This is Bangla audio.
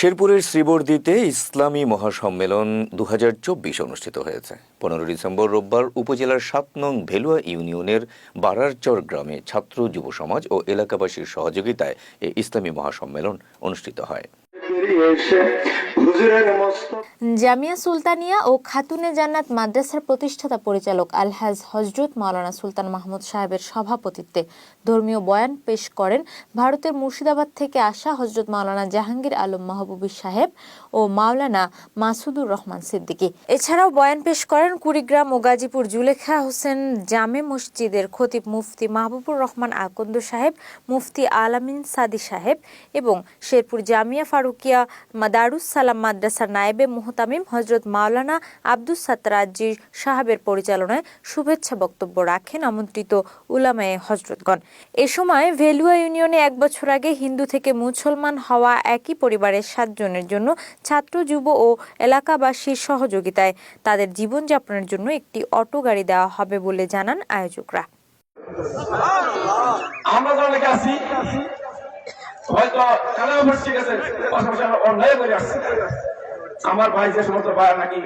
শেরপুরের শ্রীবর্দিতে ইসলামী মহাসম্মেলন দু হাজার চব্বিশ অনুষ্ঠিত হয়েছে। পনেরো ডিসেম্বর রোববার উপজেলার সাত নং ভেলুয়া ইউনিয়নের বারারচর গ্রামে ছাত্র, যুব সমাজ ও এলাকাবাসীর সহযোগিতায় এই ইসলামী মহাসম্মেলন অনুষ্ঠিত হয়। জামিয়া সুলতানিয়া ও খাতুনে জান্নাত মাদ্রাসার প্রতিষ্ঠাতা পরিচালক আলহাজ হজরত মাওলানা সুলতান মাহমুদ সাহেবের সভাপতিত্বে ধর্মীয় বয়ান পেশ করেন। ভারতের মুর্শিদাবাদ থেকে আসা হজরত মাওলানা জাহাঙ্গীর আলম মাহবুবী সাহেব ও মাওলানা মাসুদুর রহমান সিদ্দিকী। এছাড়াও বয়ান পেশ করেন কুড়িগ্রাম ও গাজীপুর জুলেখা হোসেন, জামে মসজিদের খতিব মুফতি মাহবুবুর রহমান আকন্দ সাহেব, মুফতি আলামিন সাদি সাহেব এবং শেরপুর জামিয়া ফারুকিয়া দারুস সালাম মাদ্রাসার নায়েবে মুহতামিম হজরত মাওলানা আব্দুস সাত্তারাজি সাহাবের পরিচালনায় শুভেচ্ছা বক্তব্য রাখেন আমন্ত্রিত উলামায়ে হজরতগণ এ সময় ভেলুয়া ইউনিয়নে এক বছর আগে হিন্দু থেকে মুসলমান হওয়া একই পরিবারের সাতজনের জন্য ছাত্র, যুব ও এলাকাবাসীর সহযোগিতায় তাদের জীবনযাপনের জন্য একটি অটো গাড়ি দেওয়া হবে বলে জানান আয়োজকরা। আমরা হয়তো আমরা অন্যায় করে আসছি। আমার ভাই যে সমস্ত ভাই নাকি